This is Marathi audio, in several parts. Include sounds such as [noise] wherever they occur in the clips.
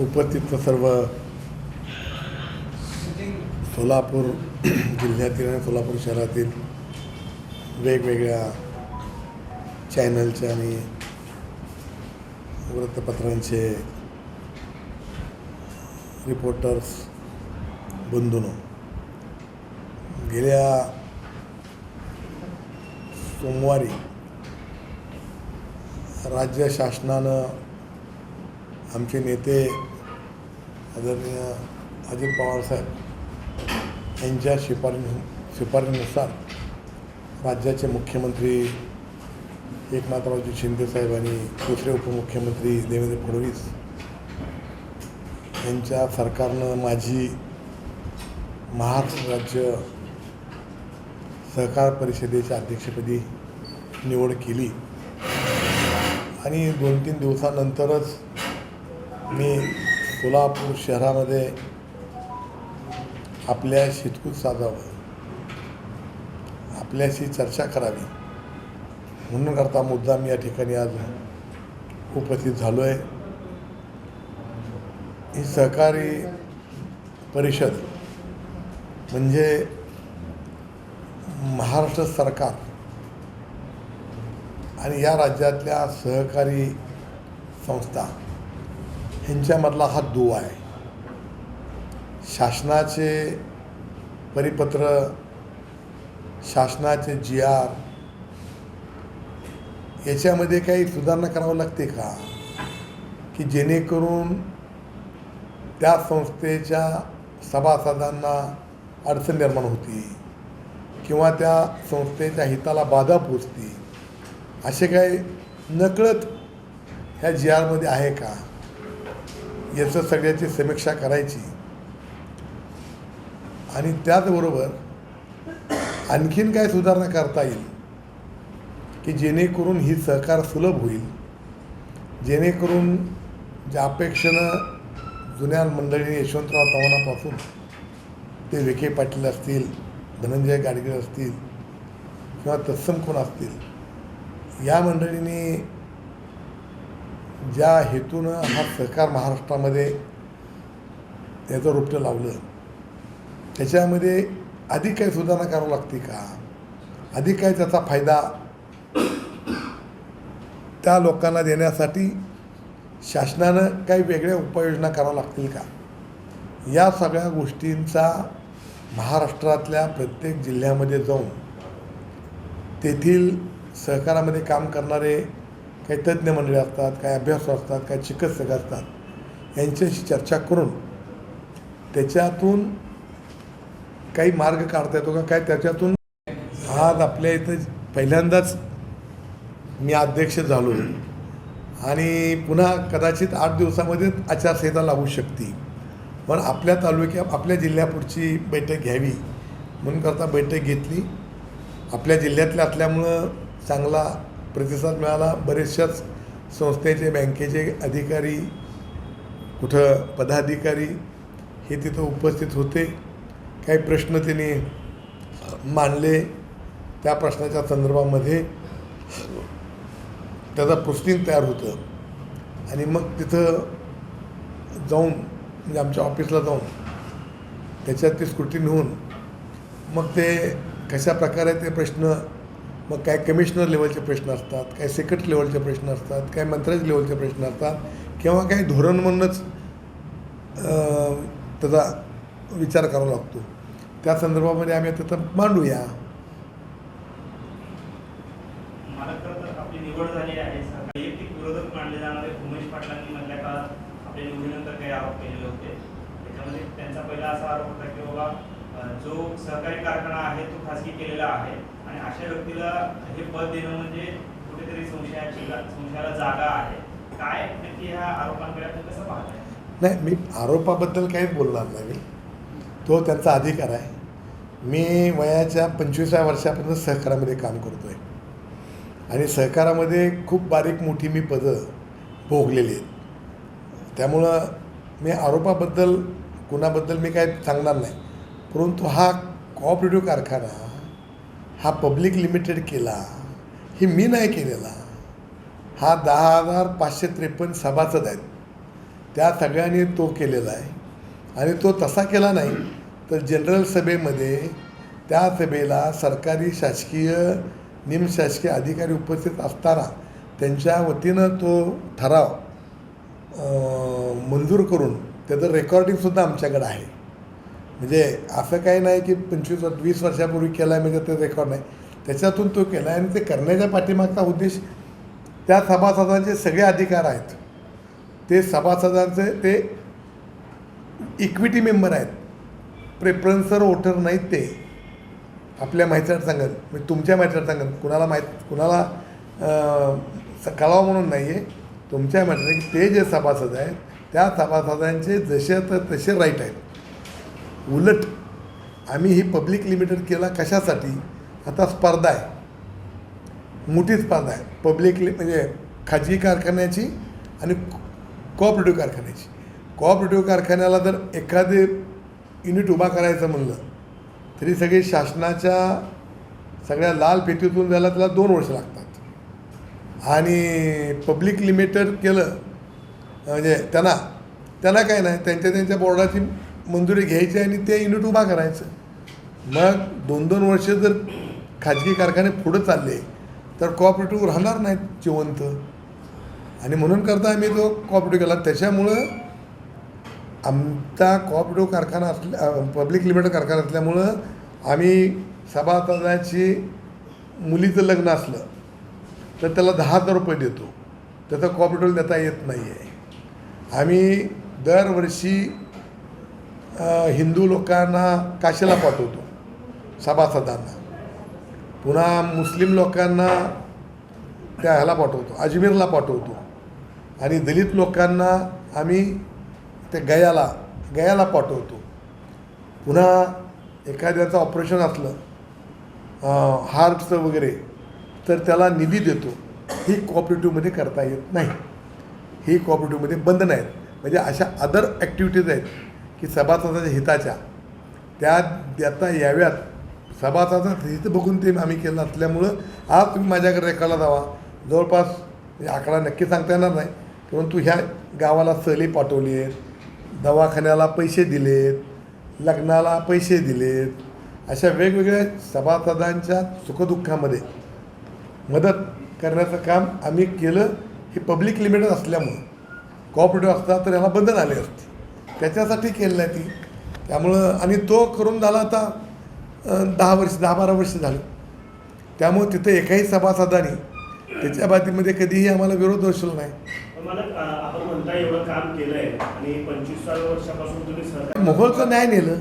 उपस्थित सर्व सोलापूर जिल्ह्यातील आणि सोलापूर शहरातील वेगवेगळ्या चॅनलचे आणि वृत्तपत्रांचे रिपोर्टर्स बंधूनो गेल्या सोमवारी राज्य शासनानं आमचे नेते आदरणीय अजित पवारसाहेब यांच्या शिफारस शिफारसीनुसार राज्याचे मुख्यमंत्री एकनाथरावजी शिंदेसाहेब आणि दुसरे उपमुख्यमंत्री देवेंद्र फडणवीस यांच्या सरकारनं माझी महाराष्ट्र राज्य सहकार परिषदेच्या अध्यक्षपदी निवड केली. आणि दोन तीन दिवसानंतरच मी सोलापूर शहरामध्ये आपल्या शितकूत साधावं आपल्याशी चर्चा करावी म्हणून करता मुद्दा मी या ठिकाणी आज उपस्थित झालो आहे ही सहकारी परिषद म्हणजे महाराष्ट्र सरकार आणि या राज्यातल्या सहकारी संस्था ह्यांच्यामधला हा दुवा आहे. शासनाचे परिपत्र शासनाचे जी आर याच्यामध्ये काही सुधारणा करावं लागते का? की जेणेकरून त्या संस्थेच्या सभासदांना अडचण निर्माण होती किंवा त्या संस्थेच्या हिताला बाधा पोचते असे काही नकळत ह्या जी आरमध्ये आहे का? याचं सगळ्याची समीक्षा करायची. आणि त्याचबरोबर आणखीन काय सुधारणा करता येईल? की जेणेकरून ही सहकार सुलभ होईल. जेणेकरून ज्या अपेक्षेनं जुन्या मंडळीने यशवंतराव चव्हाणापासून ते विखे पाटील असतील धनंजय गाडगीळ असतील किंवा तत्सम कोण असतील या मंडळींनी ज्या हेतूनं हा सहकार महाराष्ट्रामध्ये याचं रोपटं लावलं त्याच्यामध्ये अधिक काही सुधारणा करावं लागते का? अधिक काय त्याचा फायदा त्या लोकांना देण्यासाठी शासनानं काही वेगळ्या उपाययोजना कराव्या लागतील का? या सगळ्या गोष्टींचा महाराष्ट्रातल्या प्रत्येक जिल्ह्यामध्ये जाऊन तेथील सहकारामध्ये काम करणारे काही तज्ज्ञ मंडळी असतात काही अभ्यासू असतात काही चिकित्सक असतात यांच्याशी चर्चा करून त्याच्यातून काही मार्ग काढता येतो का? काय त्याच्यातून? आज आपल्या इथं पहिल्यांदाच मी अध्यक्ष झालो आणि पुन्हा कदाचित आठ दिवसामध्ये आचारसंहिता लागू शकते. पण आपल्या तालुक्या आपल्या जिल्ह्यापुढची बैठक घ्यावी म्हणून करता बैठक घेतली. आपल्या जिल्ह्यातल्या असल्यामुळं चांगला प्रतिसाद मिळाला. बरेचशाच संस्थेचे बँकेचे अधिकारी कुठं पदाधिकारी हे तिथं उपस्थित होते. काही प्रश्न त्यांनी मांडले त्या प्रश्नाच्या संदर्भामध्ये. त्याचा प्रोसिडिंग तयार होतं. आणि मग तिथं जाऊन म्हणजे आमच्या ऑफिसला जाऊन त्याच्यात ते स्क्रुटिन होऊन मग ते कशा प्रकारे ते प्रश्न मग काय कमिशनर लेवलचे प्रश्न असतात काय सेक्रेटरी लेवलचे प्रश्न असतात काय मंत्र्याचे लेवलचे प्रश्न असतात किंवा काही धोरण म्हणूनच त्याचा विचार करावा लागतो. त्या संदर्भामध्ये आम्ही तिथं मांडूया मला खरं तर आपली निवड झाली आहे वैयक्तिक विरोधक मानले जाणारे उमेश पाटलांनी मधल्या काळात आपल्या निवडीनंतर काही आरोप केलेले होते त्याच्यामध्ये त्यांचा पहिला असा आरोप होता की बाबा अं, जो सहकारी कारखाना आहे तो खासगी केलेला आहे आणि अशा व्यक्तीला हे पद देणं म्हणजे कुठेतरी संशयाची जागा आहे. काय नक्की ह्या आरोपांकडे आपण कसं पाहताय? नाही मी आरोपाबद्दल काहीच बोलणार नाही मी. तो त्यांचा अधिकार आहे. मी वयाच्या पंचवीसाव्या वर्षापर्यंत सहकारामध्ये काम करतो आहे आणि सहकारामध्ये खूप बारीक मोठी मी पदं भोगलेली आहेत. त्यामुळं मी आरोपाबद्दल कुणाबद्दल मी काय सांगणार नाही. परंतु हा कॉपरेटिव्ह कारखाना हा पब्लिक लिमिटेड केला हे मी नाही केलेला. हा दहा हजार पाचशे त्रेपन्न सभासद आहेत. त्या सगळ्यांनी तो केलेला आहे. आणि तो तसा केला नाही तर जनरल सभेमध्ये त्या सभेला सरकारी शासकीय निमशासकीय अधिकारी उपस्थित असताना त्यांच्या वतीनं तो ठराव मंजूर करून त्याचं रेकॉर्डिंगसुद्धा आमच्याकडं आहे. म्हणजे असं काही नाही की पंचवीस वीस वर्षापूर्वी केला आहे म्हणजे ते रेकॉर्ड नाही. त्याच्यातून तो केला आहे आणि ते करण्याच्या पाठीमागचा उद्देश त्या सभासदांचे सगळे अधिकार आहेत. ते सभासदांचे ते इक्विटी मेंबर आहेत. प्रेफरन्सर वोटर नाहीत ते. आपल्या माहितीसाठी सांगत म्हणजे तुमच्या माहितीसाठी सांगत कुणाला माहीत कुणाला स- कळावं म्हणून नाही आहे तुमच्या माहिती ते जे सभासद आहेत त्या सभासदांचे जसे तर तसे राईट आहेत. उलट आम्ही ही पब्लिक लिमिटेड केला कशासाठी? आता स्पर्धा आहे. मोठी स्पर्धा आहे. पब्लिक लि म्हणजे खाजगी कारखान्याची आणि कोऑपरेटिव्ह कारखान्याची. कोऑपरेटिव्ह कारखान्याला जर एखादे युनिट उभा करायचं म्हणलं तरी सगळे शासनाच्या सगळ्या लाल पेटीतून जायला त्याला दोन वर्ष लागतात. आणि पब्लिक लिमिटेड केलं म्हणजे त्यांना त्यांना काय नाही त्यांच्या त्यांच्या बोर्डाची मंजुरी घ्यायची आणि ते युनिट उभा करायचं. मग दोन दोन वर्ष जर खाजगी कारखाने पुढं चालले तर कोऑपरेटिव्ह राहणार नाहीत जिवंत. आणि म्हणून करता आम्ही तो कॉपरेटिव्ह केला. त्याच्यामुळं आमचा कॉपरेटिव्ह कारखाना असल्या पब्लिक लिमिटेड कारखाना असल्यामुळं आम्ही सभासदाची मुलीचं लग्न असलं तर त्याला दहा हजार रुपये देतो. त्याचा कॉपरेटिव्ह देता येत नाही आहे आम्ही दरवर्षी हिंदू लोकांना काशीला पाठवतो सभासदांना. पुन्हा मुस्लिम लोकांना त्या ह्याला पाठवतो अजमेरला पाठवतो. आणि दलित लोकांना आम्ही ते गयाला गयाला पाठवतो. पुन्हा एखाद्याचं ऑपरेशन असलं हार्टचं वगैरे तर त्याला निधी देतो. ही कॉपरेटिव्हमध्ये करता येत नाही. ही कॉपरेटिव्हमध्ये बंद नाहीत. म्हणजे अशा अदर ॲक्टिव्हिटीज आहेत की सभासदाच्या हिताच्या. त्या देता याव्यात. सभासदाचं हित बघून ते आम्ही केलं असल्यामुळं आज तुम्ही माझ्याकडे रेकॉर्डला जावा. जवळपास म्हणजे आकडा नक्की सांगता येणार नाही. परंतु ह्या गावाला सहली पाठवली आहेत दवाखान्याला पैसे दिलेत लग्नाला पैसे दिलेत अशा वेगवेगळ्या सभासदांच्या सुखदुःखामध्ये मदत करण्याचं काम आम्ही केलं. हे पब्लिक लिमिटेड असल्यामुळं. कॉपरेटिव्ह असता तर याला बंधन आले असते. त्याच्यासाठी केलं नाही ती. त्यामुळं आणि तो करून झाला आता दहा वर्ष दहा बारा वर्ष झालं. त्यामुळं तिथं एकाही सभासदाने त्याच्या बाबतीमध्ये कधीही आम्हाला विरोध दर्शवला नाही. पण मला अ, आपण म्हणता एवढं काम केलंय आणि पंचवीसाव्या वर्षापासून तुम्ही सहकार मोहोळचं न्याय नेलं.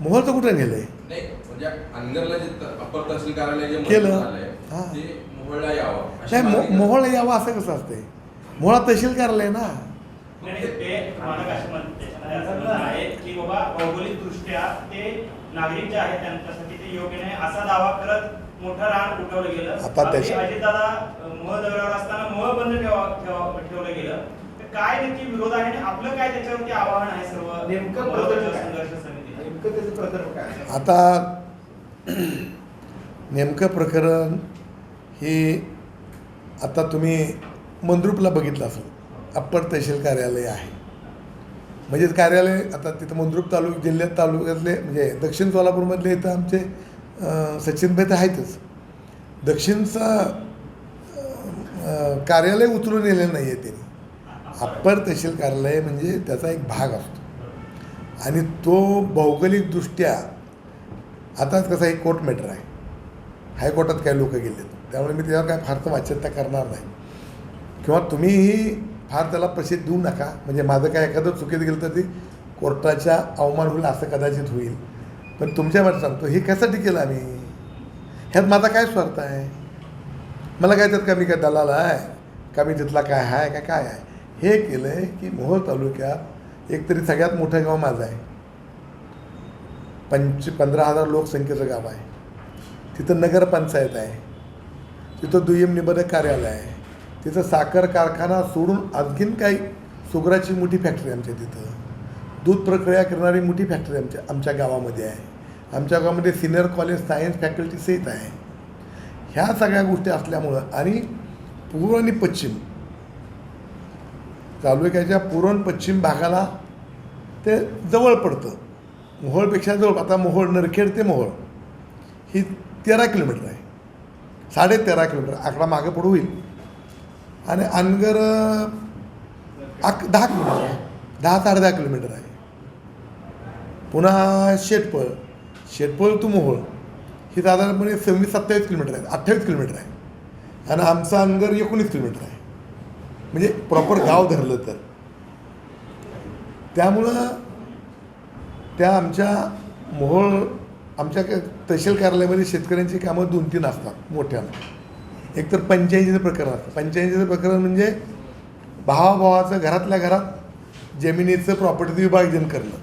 मोहोळचं कुठं नेलं आहे नाही म्हणजे अंगरला जे त- अप्पर तहसील कार्यालय जे केलं. हा. ते मोहळला यावं अशी नाही यावं असं कसं असतंय? मोहोळा तहसील कार्यालय ना. नाही, ते असे म्हणत म्हणणं आहे की बाबा भौगोलिक दृष्ट्या ते नागरिक जे आहेत त्यांच्यासाठी ते योग्य नाही असा दावा करत मोठं रान उठवलं गेलं. आता त्याच्या- अजितदादा मोह दगडावर असताना मोह बंद ठेवा ठेवा- ठेवलं गेलं. तर काय नक्की विरोध आहे आणि आपलं काय त्याच्यावरती आव्हान आहे सर्व? नेमकं काय? संघर्ष नेमकं त्याचं प्रकरण काय? आता नेमकं प्रकरण हे आता तुम्ही मंद्रुपला बघितलं असेल. अप्पर तहसील कार्यालय आहे. म्हणजे कार्यालय आता तिथं मंद्रुप तालुक जिल्ह्यात तालुक्यातले म्हणजे दक्षिण सोलापूरमधले इथं आमचे सचिनभाई तर आहेतच. दक्षिणचं कार्यालय उतरून नेलं नाही आहे त्यांनी. अप्पर तहसील कार्यालय म्हणजे त्याचा एक भाग असतो. आणि तो भौगोलिकदृष्ट्या आता कसं एक कोर्ट मॅटर आहे. हायकोर्टात काही लोक गेलेत. त्यामुळे मी त्याच्यावर काय फारसं वाच्यता करणार नाही. किंवा तुम्हीही फार त्याला प्रसिद्ध देऊ नका. म्हणजे माझं काय एखादं चुकीत गेलं तर ती कोर्टाच्या अवमान होईल असं कदाचित होईल. पण तुमच्यावर सांगतो हे कशासाठी केलं आम्ही? ह्यात माझा काय स्वार्थ आहे? मला काय त्यात का मी काय दलाल आहे? का मी तिथला काय आहे? का काय आहे? हे केलं आहे की मोहोळ तालुक्यात एकतरी सगळ्यात मोठं गाव माझं आहे. पंच पंधरा हजार लोकसंख्येचं गाव आहे. तिथं नगरपंचायत आहे. तिथं दुय्यम निबंधक कार्यालय आहे. तिथं साखर कारखाना सोडून आणखीन काही सुगराची मोठी फॅक्टरी आमच्या तिथं. दूध प्रक्रिया करणारी मोठी फॅक्टरी आमच्या आमच्या गावामध्ये आहे. आमच्या गावामध्ये सिनियर कॉलेज सायन्स फॅकल्टी सहित आहे. ह्या सगळ्या गोष्टी असल्यामुळं आणि पूर्व आणि पश्चिम. तालुक्याच्या पूर्व आणि पश्चिम भागाला ते जवळ पडतं. मोहोळपेक्षा जवळ आता मोहोळ नरखेड ते मोहोळ. ही तेरा किलोमीटर आहे. साडे तेरा किलोमीटर. आकडा मागं पुढं होईल. आणि अनगर अक दहा किलोमीटर आहे. दहा साडे दहा किलोमीटर आहे. पुन्हा शेटपळ. शेटपळ तू मोहोळ. ही साधारणपणे सव्वीस सत्तावीस किलोमीटर आहे. अठ्ठावीस किलोमीटर आहे. आणि आमचा अनगर एकोणीस किलोमीटर आहे. म्हणजे प्रॉपर गाव धरलं तर. त्यामुळं त्या आमच्या मोहोळ आमच्या तहसील कार्यालयामध्ये शेतकऱ्यांची कामं दोन तीन असतात मोठ्या एकतर पंचायतीचं प्रकरण असतं. प्रकरण म्हणजे भावाभावाचं घरातल्या घरात जमिनीचं प्रॉपर्टी विभाजन करणं.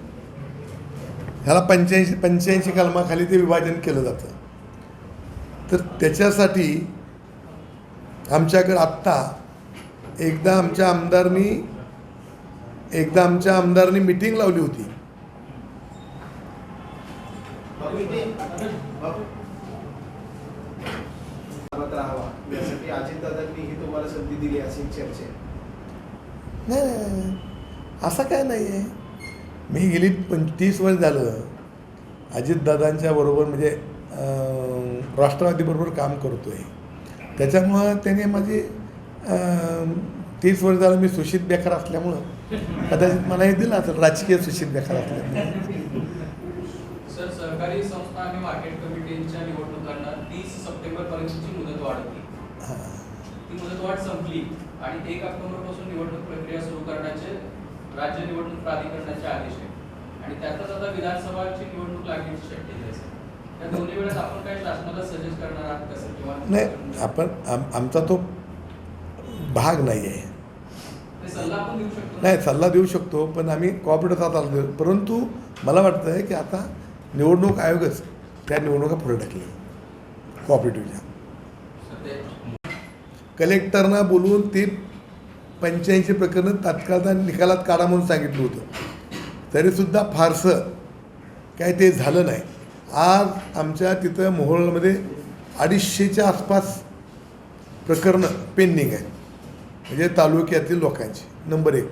ह्याला पंच्याऐंशी पंच्याऐंशी कलमाखाली ते विभाजन केलं जातं. तर त्याच्यासाठी आमच्याकडं आत्ता एकदा आमच्या आमदारनी एकदा आमच्या आमदारनी मिटिंग लावली होती सोबत राहावा यासाठी अजितदादांनी ही तुम्हाला संधी दिली अशी चर्चा. नाही नाही, नाही. असं काय नाही आहे मी गेली पं तीस वर्ष झालं. अजितदादांच्या बरोबर म्हणजे राष्ट्रवादीबरोबर काम करतो आहे त्याच्यामुळं त्याने माझी तीस वर्ष झालं मी सुशीत बेकार असल्यामुळं. कदाचित मला हे दिलं असेल राजकीय सुशीत बेकार असल्यामुळं. सर सहकारी संस्था आणि मार्केट कमिटीच्या निवडणुकांना तीस सप्टेंबर पर्यंतची मुदत वाढ होती. हां. ती मुदतवाढ आणि एक ऑक्टोबरपासून निवडणूक प्रक्रिया सुरू करण्याचे राज्य निवडणूक प्राधिकरणाचे आदेश आहे आणि त्यातच आता विधानसभाची निवडणूक लागण्याची शक्यता आहे. सर त्या दोन्ही वेळेस आपण काय शासनाला सजेस्ट करणार आहात का सर? किंवा नाही आपण आम आमचा तो भाग नाही आहे? नाही सल्ला देऊ शकतो पण आम्ही कॉपरेटिव्ह आता परंतु मला वाटतं आहे की आता निवडणूक आयोगच त्या निवडणुका पुढे टाकली कॉपरेटिव्हच्या कलेक्टरना बोलवून ते पंच्याऐंशी प्रकरणं तात्काळ निकालात काढा म्हणून सांगितलं होतं. तरीसुद्धा फारसं काय ते झालं नाही. आज आमच्या तिथं मोहोळमध्ये अडीचशेच्या आसपास प्रकरणं पेंडिंग आहेत. म्हणजे तालुक्यातील लोकांची. नंबर एक.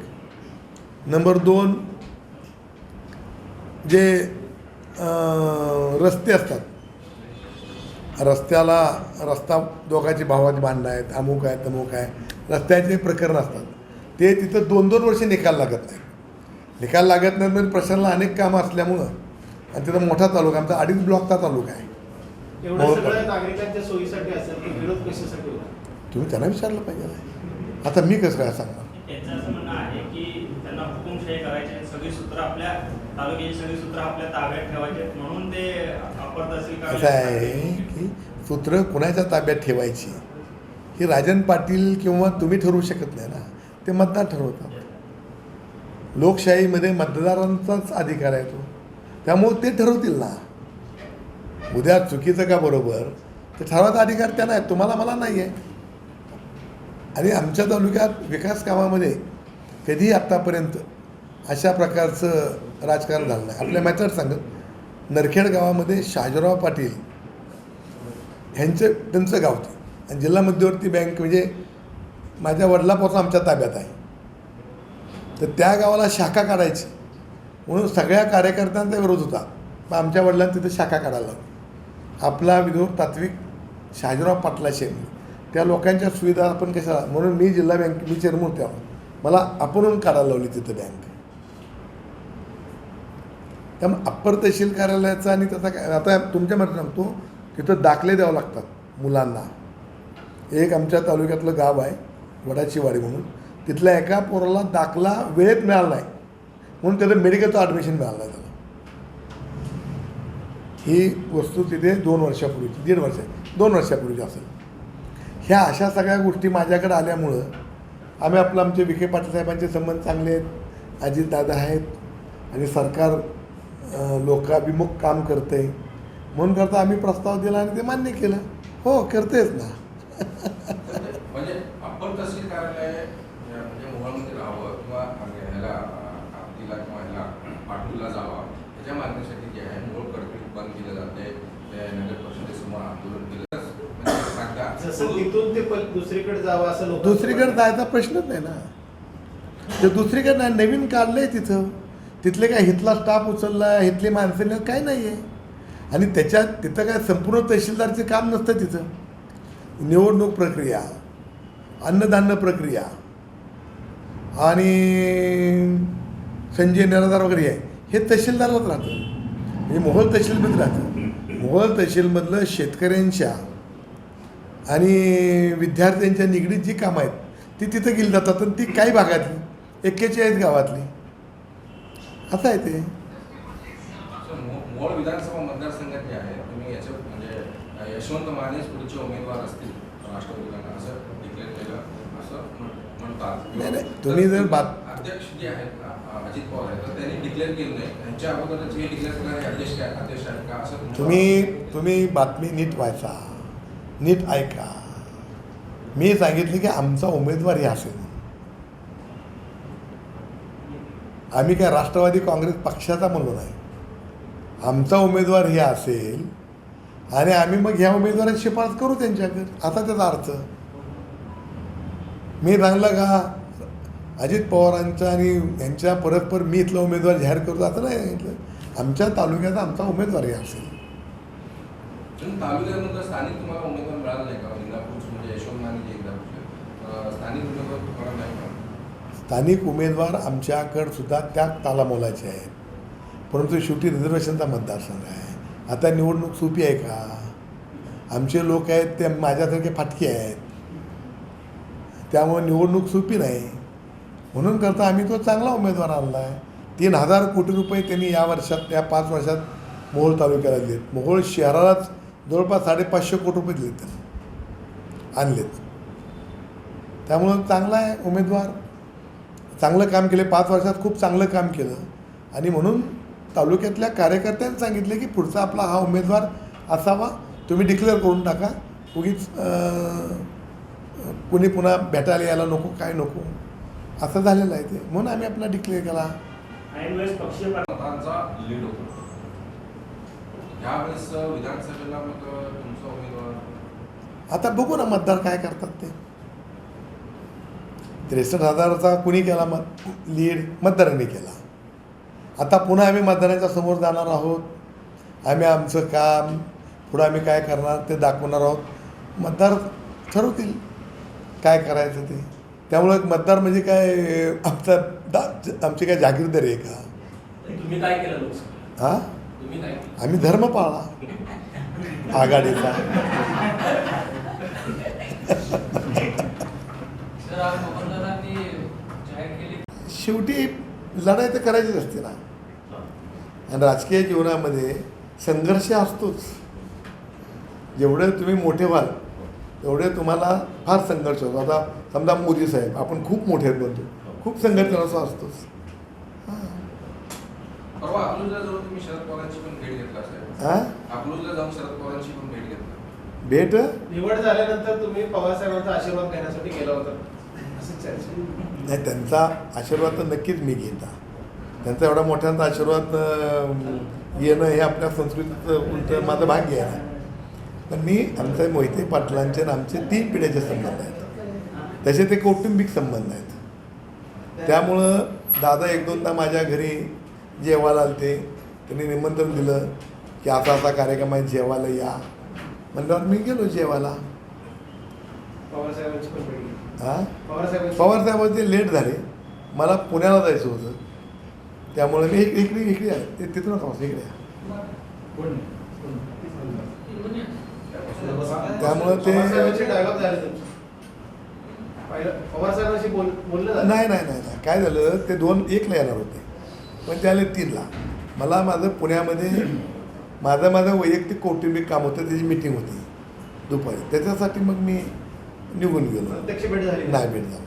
नंबर दोन जे रस्ते असतात. रस्त्याला रस्ता दोघांची भावाची भांडणं आहेत अमुक आहे तमुक आहे. रस्त्याचे प्रकरण असतात. ते तिथं दोन दोन वर्ष निकाल लागत नाही. निकाल लागत नाही म्हणजे प्रशासनाला अनेक कामं असल्यामुळं आणि तिथं मोठा तालुका आमचा अडीच ब्लॉकचा तालुका आहे. एवढं हो. सगळं नागरिकांच्या सोयीसाठी असेल तर विरोध कशासाठी होता? तुम्ही त्यांना विचारलं पाहिजे. आता मी कसं काय सांगणार त्यांचं असं म्हणणं आहे की हे करायचे सगळी सूत्र आपल्या तालुक्याची सगळी सूत्र आपल्या ताब्यात ठेवायचे. म्हणून ते अपर तहसील असं आहे की सूत्र कुणाच्या ताब्यात ठेवायची? हे राजन पाटील किंवा तुम्ही ठरवू शकत नाही ना. ते मतदार ठरवतात. लोकशाहीमध्ये मतदारांचाच अधिकार आहे तो. त्यामुळे ते ठरवतील ना. उद्या चुकीचं का बरोबर? ते ठरवायचा अधिकार त्यांना आहे. तुम्हाला मला नाही आहे आणि आमच्या तालुक्यात विकास कामामध्ये कधीही आत्तापर्यंत अशा प्रकारचं राजकारण झालं नाही. आपल्या मॅथड सांगत नरखेड गावामध्ये शहाजीराव पाटील ह्यांचं त्यांचं गाव ते आणि जिल्हा मध्यवर्ती बँक म्हणजे माझ्या वडिलापासून आमच्या ताब्यात आहे. तर त्या गावाला शाखा काढायची. म्हणून सगळ्या कार्यकर्त्यांचा विरोध होता. मग आमच्या वडिलांनी तिथं शाखा काढायला लावली. आपला विरोध तात्विक शाजीराव पाटलाशी त्या लोकांच्या सुविधा आपण कशा म्हणून मी जिल्हा बँक मी चेअरमन होत्या मला आपणहून काढायला लावली तिथं बँक. त्यामुळे अप्पर तहसील कार्यालयाचा आणि त्याचा काय आता तुमच्या मध्ये सांगतो तिथं दाखले द्यावं लागतात मुलांना. एक आमच्या तालुक्यातलं गाव आहे वडाचीवाडी म्हणून. तिथल्या एका पोराला दाखला वेळेत मिळाला नाही. म्हणून त्याचं मेडिकलचं ॲडमिशन मिळालं नाही त्याला. ही वस्तू तिथे दोन वर्षापूर्वीची दीड वर्ष दोन वर्षापूर्वीची असेल. ह्या अशा सगळ्या गोष्टी माझ्याकडे आल्यामुळं आम्ही आपलं आमचे विखे पाटील साहेबांचे संबंध चांगले आहेत. अजितदादा आहेत. आणि सरकार लोकाभिमुख काम करते. म्हणून करता आम्ही प्रस्ताव दिला आणि ते मान्य केलं. हो करतेच ना. म्हणजे कार्यालय या म्हणजे मोहोळमध्ये राहावं किंवा ह्याला आरतीला किंवा ह्याला पाटूला जावं त्याच्या मागणीसाठी जे आहे मोहोळ कडकीत बंद केलं जाते. ते नगर परिषदेसमोर आंदोलन केलं म्हणजे तिथून ते दुसरीकडे जावं असं लोक दुसरीकडे जायचा प्रश्नच नाही ना. ते दुसरीकडे नाही नवीन काढलं आहे तिथं. तिथले काय हिथला स्टाफ उचलला हिथली माणसं काय नाही आहे आणि त्याच्यात तिथं काय संपूर्ण तहसीलदारचे काम नसतं तिथं. निवडणूक प्रक्रिया अन्नधान्य प्रक्रिया आणि संजय निराधार वगैरे आहे. हे तहसीलदारलाच राहतं. म्हणजे मोहोळ तहसीलमध्ये राहतं. मोहोळ तहसीलमधलं शेतकऱ्यांच्या आणि विद्यार्थ्यांच्या निगडीत जी कामं आहेत ती तिथं गेली जातात आणि ती काही भागातली एक्केचाळीस गावातली. असं आहे ते. सर, मो- मोहोळ विधानसभा मतदारसंघात जे आहे. तुम्ही याच्या म्हणजे यशवंत मानेच पुढचे उमेदवार असतील राष्ट्रवादीला असं डिक्लेअर केलं असं म्हण- म्हणतात. नाही, नाही, तुम्ही जर बात- अध्यक्ष जे आहेत अजित पवार आहेत तर त्यांनी डिक्लेअर केलं नाही. त्यांच्या अगोदरच हे डिक्लेअर करणारे अध्यक्ष काय अध्यक्ष आहेत का असं तुम्ही तुम्ही बातमी नीट वाचा. नीट ऐका. मी सांगितले की आमचा उमेदवार हे असेल. आम्ही काय राष्ट्रवादी काँग्रेस पक्षाचा म्हणलो नाही. आमचा उमेदवार हे असेल आणि आम्ही मग ह्या उमेदवाराची शिफारस करू त्यांच्याकडे. असा त्याचा अर्थ मी सांगलं का अजित पवारांचा आणि यांच्या परस्पर मी इथला उमेदवार जाहीर करतो असं नाही सांगितलं. आमच्या तालुक्याचा आमचा उमेदवार हे असेल पण तालुक्यानंतर स्थानिक तुम्हाला उमेदवार मिळाला नाही का इंदापूर म्हणजे यशवंत माने जे इंदापूरचे अ, स्थानिक उमेदवार तुम्हाला नाही का स्थानिक उमेदवार आमच्याकडंसुद्धा त्या तालामोलाचे आहेत. परंतु शेवटी रिझर्वेशनचा मतदारसंघ आहे. आता निवडणूक सोपी आहे का? आमचे लोक आहेत ते माझ्यासारखे फाटके आहेत. त्यामुळे निवडणूक सोपी नाही. म्हणून करता आम्ही तो चांगला उमेदवार आणला आहे तीन हजार कोटी रुपये त्यांनी या वर्षात या पाच वर्षात मोहोळ तालुक्याला दिलेत. मोहोळ शहरालाच जवळपास साडेपाचशे कोटी रुपये दिलेत. त्यांनी आणलेत. त्यामुळं चांगला आहे उमेदवार. चांगलं काम केले पाच वर्षात खूप चांगलं काम केलं. आणि म्हणून तालुक्यातल्या कार्यकर्त्यांनी सांगितलं की पुढचा आपला हा उमेदवार असावा तुम्ही डिक्लेअर करून टाका. उगीच कुणी पुन्हा भेटायला यायला नको काय नको. असं झालेलं आहे ते. म्हणून आम्ही आपला डिक्लेअर केला. आता बघू ना मतदार काय करतात ते. त्रेसष्ट हजाराचा कुणी केला मत? लीड मतदारांनी केला. आता पुन्हा आम्ही मतदारांच्या समोर जाणार आहोत. आम्ही आमचं काम पुढं आम्ही काय करणार ते दाखवणार आहोत. मतदार ठरवतील काय करायचं ते. त्यामुळं मतदार म्हणजे काय आमचा दा आमची काय जागीरदारी आहे का? तुम्ही काय केलं हां? आम्ही धर्म पाळला. आघाडीचा [laughs] सर आज मोहनदारांनी जाहीर केली शेवटी लढाई तर करायचीच असते ना. आणि राजकीय जीवनामध्ये संघर्ष असतोच. जेवढे तुम्ही मोठे व्हाल तेवढे तुम्हाला फार संघर्ष होतो. आता समजा मोदी साहेब आपण खूप मोठे आहेत म्हणतो. खूप संघर्ष असा असतोच. हां. परवा अकलूजला जाऊन तुम्ही शरद पवारांची पण भेट घेतला साहेब अकलूजला जाऊन शरद पवारांची पण भेट घेतला. भेट? निवड झाल्यानंतर तुम्ही पवार साहेबांचा आशीर्वाद घेण्यासाठी गेला होता. असं चर्चा नाही त्यांचा आशीर्वाद तर नक्कीच मी घेता त्यांचा एवढा मोठ्यांचा आशीर्वाद येणं हे आपल्या संस्कृतीचं उलट माझं भाग्य आहे. पण मी आमचे मोहिते पाटलांचे आणि आमचे तीन पिढ्याचे संबंध आहेत. तसे ते कौटुंबिक संबंध आहेत. त्यामुळं दादा एक दोनदा माझ्या घरी जेवायला आलते. त्यांनी निमंत्रण दिलं की असा असा कार्यक्रम आहे जेवायला या. म्हणल्यावर मी गेलो जेवायला. हां? पवार साहेबांची. पवार साहेबांचे लेट झाले. मला पुण्याला जायचं होतं. त्यामुळे मी इक- इकडे इकडे ते तिथून नका इकडे. त्यामुळं ते नाही नाही नाही. काय झालं? ते दोन एकला येणार होते. पण ते आले तीनला. मला माझं पुण्यामध्ये माझं माझं वैयक्तिक कौटुंबिक काम होतं. त्याची मिटिंग होती. दुपारी. त्याच्यासाठी मग मी निघून गेलो. प्रत्यक्ष भेट झाली नाही भेट झाली.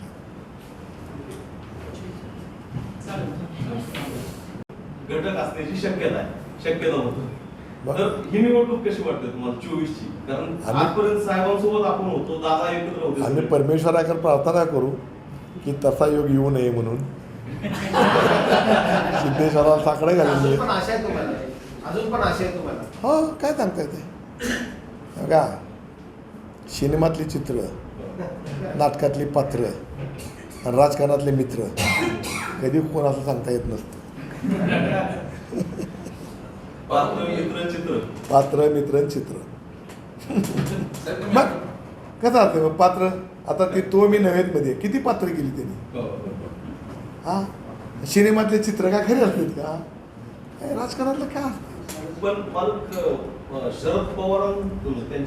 घटक असण्याची शक्यता आहे. शक्यता होतं. बरं. तर ही निवडणूक कशी वाटते तुम्हाला चोवीसची? कारण आम्ही- आजपर्यंत साहेबांसोबत आपण होतो दादा एकत्र होते. आम्ही परमेश्वराकडे प्रार्थना करू की तसा योग येऊ नये म्हणून. [laughs] सिद्धेश्वराला साकडे घालले अजून पण आशा आहे तुम्हाला? अजून पण आशा आहे तुम्हाला? हो काय सांगता येते बघा सिनेमातली चित्र. नाटकातली पात्र आणि राजकारणातले मित्र कधी कोण असं सांगता येत नसतं. पात्र मित्र चित्र. मग कसं असतं मग पात्र? आता ते तो मी नव्हेतमध्ये किती पात्र केली त्यांनी? हो. हा सिनेमातले चित्र काय खरे असतात का? काय राजकारणातलं काय असतं पण शरद पवारां त्यांच्या